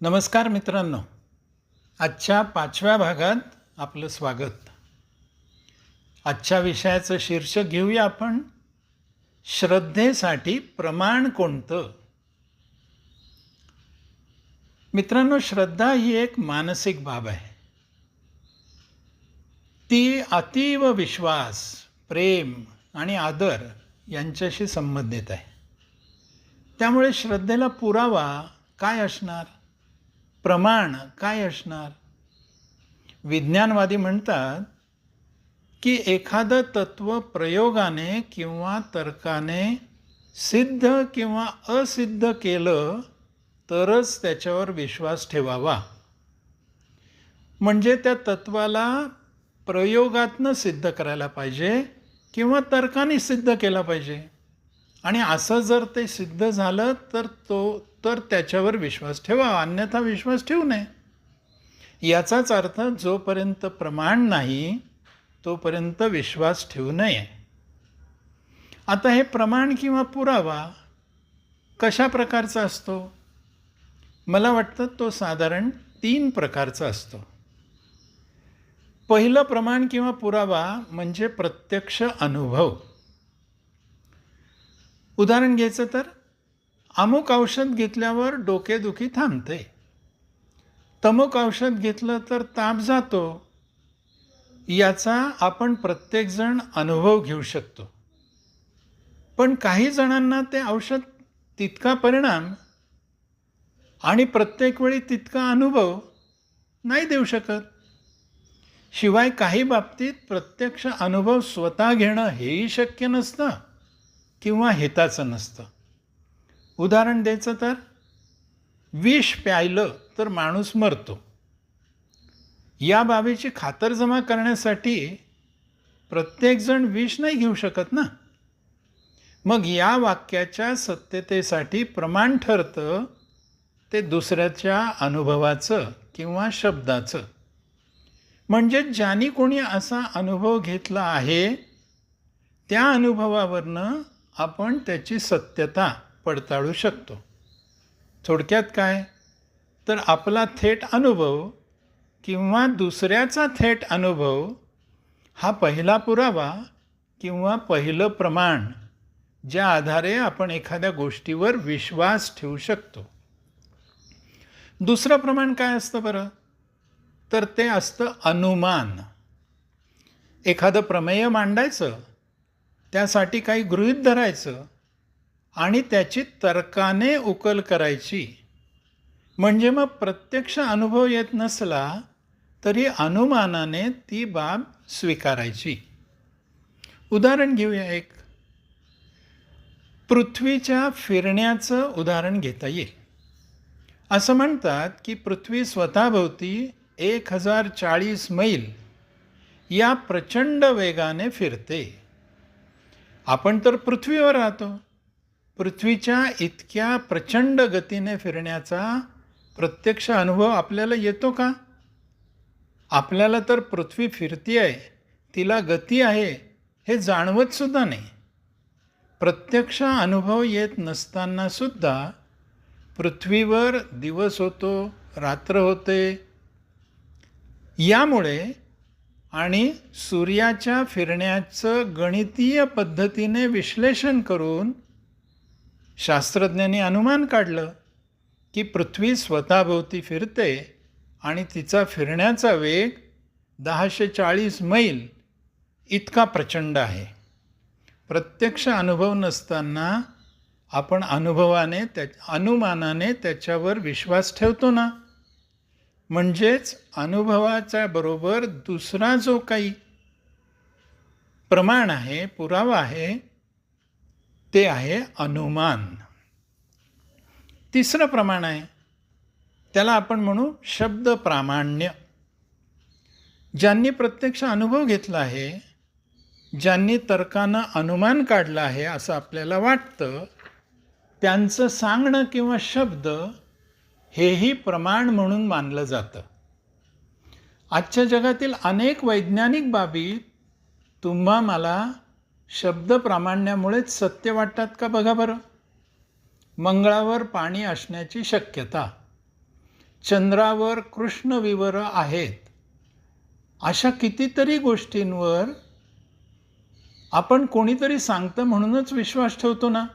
नमस्कार मित्रांनो. आजच्या पाचव्या भागात आपलं स्वागत. आजच्या विषयाचं शीर्षक घेऊया आपण. श्रद्धेसाठी प्रमाण कोणतं? मित्रांनो श्रद्धा ही एक मानसिक बाब आहे. ती अतीव विश्वास प्रेम आणि आदर यांच्याशी संबंधित आहे. त्यामुळे श्रद्धेला पुरावा काय असणार? प्रमाण काय असणार? विज्ञानवादी म्हणतात की एखादं तत्व प्रयोगाने किंवा तर्काने सिद्ध किंवा असिद्ध केलं तरच त्याच्यावर विश्वास ठेवावा. म्हणजे त्या तत्वाला प्रयोगातनं सिद्ध करायला पाहिजे किंवा तर्काने सिद्ध केला पाहिजे. आणि असं जर ते सिद्ध झालं तर तो तर त्याच्यावर विश्वास ठेवा. अन्यथा विश्वास ठेवू नये. याचाच अर्थ जोपर्यंत प्रमाण नाही तोपर्यंत विश्वास ठेवू नये. आता हे प्रमाण किंवा पुरावा कशा प्रकारचा असतो? मला वाटतं तो साधारण तीन प्रकारचा असतो. पहिलं प्रमाण किंवा पुरावा म्हणजे प्रत्यक्ष अनुभव. उदाहरण घ्यायचं तर अमुक औषध घेतल्यावर डोकेदुखी थांबते. तमुक औषध घेतलं तर ताप जातो. याचा आपण प्रत्येकजण अनुभव घेऊ शकतो. पण काही जणांना ते औषध तितका परिणाम आणि प्रत्येक वेळी तितका अनुभव नाही देऊ शकत. शिवाय काही बाबतीत प्रत्यक्ष अनुभव स्वतः घेणं हेही शक्य नसतं. किंवा हिताचं नसतं. उदाहरण द्यायचं तर विष प्यायलं तर माणूस मरतो. या बाबीची खातरजमा करण्यासाठी प्रत्येकजण विष नाही घेऊ शकत ना? मग या वाक्याच्या सत्यतेसाठी प्रमाण ठरतं ते दुसऱ्याच्या अनुभवाचं किंवा शब्दाचं. म्हणजे ज्यांनी कोणी असा अनुभव घेतला आहे त्या अनुभवावरनं आपण त्याची सत्यता पडताळू शकतो. थोडक्यात काय? तर आपला थेट अनुभव किंवा दुसऱ्याचा थेट अनुभव हा पहिला पुरावा किंवा पहिलं प्रमाण ज्या आधारे आपण एखाद्या गोष्टीवर विश्वास ठेवू शकतो. दुसरं प्रमाण काय असतं बरं? तर ते असतं अनुमान. एखादं प्रमेय मांडायचं त्यासाठी काही गृहीत धरायचं आणि त्याची तर्काने उकल करायची. म्हणजे मग प्रत्यक्ष अनुभव येत नसला तरी अनुमानाने ती बाब स्वीकारायची. उदाहरण घेऊया एक. पृथ्वीच्या फिरण्याचं उदाहरण घेता येईल. असं म्हणतात की पृथ्वी स्वतःभोवती एक हजार चाळीस मैल या प्रचंड वेगाने फिरते. आपण तर पृथ्वीवर राहतो. पृथ्वीच्या इतक्या प्रचंड गतीने फिरण्याचा प्रत्यक्ष अनुभव आपल्याला येतो का? आपल्याला तर पृथ्वी फिरती आहे तिला गती आहे हे जाणवतसुद्धा नाही. प्रत्यक्ष अनुभव येत नसतानासुद्धा पृथ्वीवर दिवस होतो रात्र होते. यामुळे आणि सूर्याच्या फिरण्याचं गणितीय पद्धतीने विश्लेषण करून शास्त्रज्ञांनी अनुमान काढलं की पृथ्वी स्वतःभोवती फिरते आणि तिचा फिरण्याचा वेग दहाशे चाळीस मैल इतका प्रचंड आहे. प्रत्यक्ष अनुभव नसताना आपण अनुभवाने त्या अनुमानाने त्याच्यावर विश्वास ठेवतो ना? म्हणजेच अनुभवाच्या बरोबर दुसरा जो काही प्रमाण आहे पुरावा आहे ते आहे अनुमान. तिसरं प्रमाण आहे त्याला आपण म्हणू शब्द प्रामाण्य. ज्यांनी प्रत्यक्ष अनुभव घेतला आहे ज्यांनी तर्कानं अनुमान काढलं आहे असं आपल्याला वाटतं त्यांचं सांगणं किंवा शब्द हेही प्रमाण म्हणून मानलं जातं. आजच्या जगातील अनेक वैज्ञानिक बाबी तुम्हा मला शब्द प्रामाण्यामुळेच सत्य वाटतात का बघा बरं? मंगळावर पाणी असण्याची शक्यता चंद्रावर कृष्णविवर आहेत अशा कितीतरी गोष्टींवर आपण कोणीतरी सांगतं म्हणूनच विश्वास ठेवतो ना?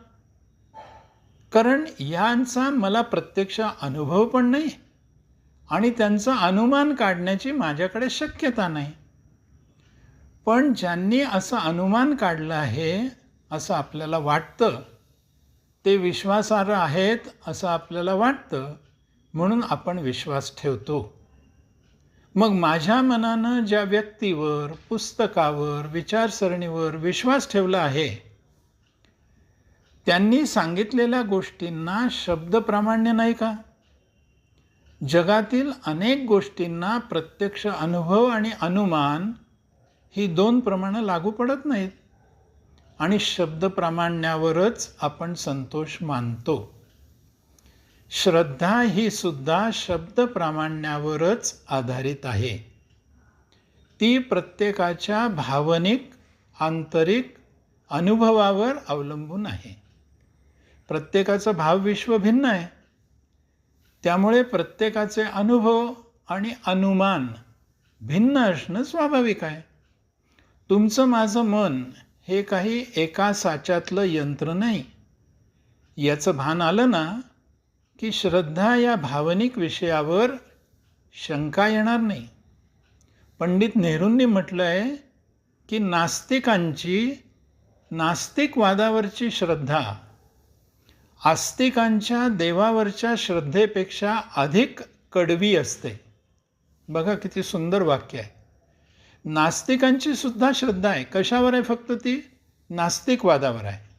कारण यांचा मला प्रत्यक्ष अनुभव पण नाही आणि त्यांचा अनुमान काढण्याची माझ्याकडे शक्यता नाही. पण ज्यांनी असं अनुमान काढलं आहे असं आपल्याला वाटतं ते विश्वासार्ह आहेत असं आपल्याला वाटतं म्हणून आपण विश्वास ठेवतो. मग माझ्या मनानं ज्या व्यक्तीवर पुस्तकावर विचारसरणीवर विश्वास ठेवला आहे त्यांनी सांगितलेल्या गोष्टींना शब्दप्रामाण्य नाही का? जगातील अनेक गोष्टींना प्रत्यक्ष अनुभव आणि अनुमान ही दोन प्रमाणं लागू पडत नाहीत. आणि शब्दप्रामाण्यावरच आपण संतोष मानतो. श्रद्धा ही सुद्धा शब्दप्रामाण्यावरच आधारित आहे. ती प्रत्येकाच्या भावनिक आंतरिक अनुभवावर अवलंबून आहे. प्रत्येकाचं भावविश्व भिन्न आहे. त्यामुळे प्रत्येकाचे अनुभव आणि अनुमान भिन्न असणं स्वाभाविक आहे. तुमचं माझं मन हे काही एका साच्यातलं यंत्र नाही. याचं भान आलं ना की श्रद्धा या भावनिक विषयावर शंका येणार नाही. पंडित नेहरूंनी म्हटलं आहे की नास्तिकांची नास्तिकवादावरची श्रद्धा आस्तिकांच्या देवावरच्या श्रद्धेपेक्षा अधिक कडवी असते. बघा किती सुंदर वाक्य आहे. नास्तिकांची सुद्धा श्रद्धा आहे. कशावर आहे फक्त ती? नास्तिकवादावर आहे.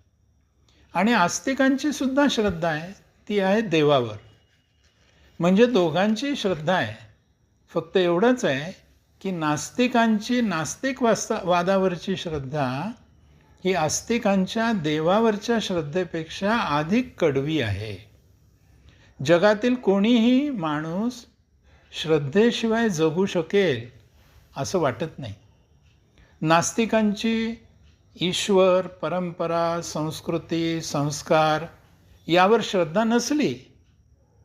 आणि आस्तिकांची सुद्धा श्रद्धा आहे ती आहे देवावर. म्हणजे दोघांची श्रद्धा आहे. फक्त एवढंच आहे की नास्तिकांची नास्तिक वास्ता वादावरची श्रद्धा ही आस्तिकांच्या देवावरच्या श्रद्धेपेक्षा अधिक कडवी आहे. जगातील कोणीही माणूस श्रद्धेशिवाय जगू शकेल असं वाटत नाही. नास्तिकांची ईश्वर परंपरा संस्कृती संस्कार यावर श्रद्धा नसली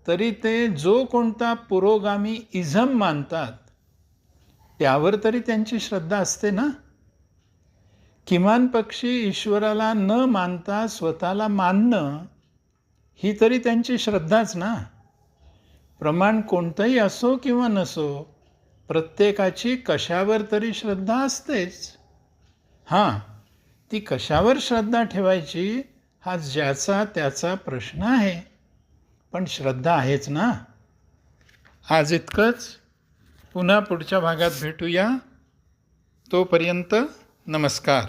तरी ते जो कोणता पुरोगामी इझम मानतात त्यावर तरी त्यांची श्रद्धा असते ना? किमान पक्षी ईश्वराला न मानता स्वतःला मानणं ही तरी त्यांची श्रद्धाच ना? प्रमाण कोणतंही असो किंवा नसो प्रत्येकाची कशावर तरी श्रद्धा असतेच. हां ती कशावर श्रद्धा ठेवायची हा ज्याचा त्याचा प्रश्न आहे. पण श्रद्धा आहेच ना? आज इतकंच. पुन्हा पुढच्या भागात भेटूया. तोपर्यंत नमस्कार.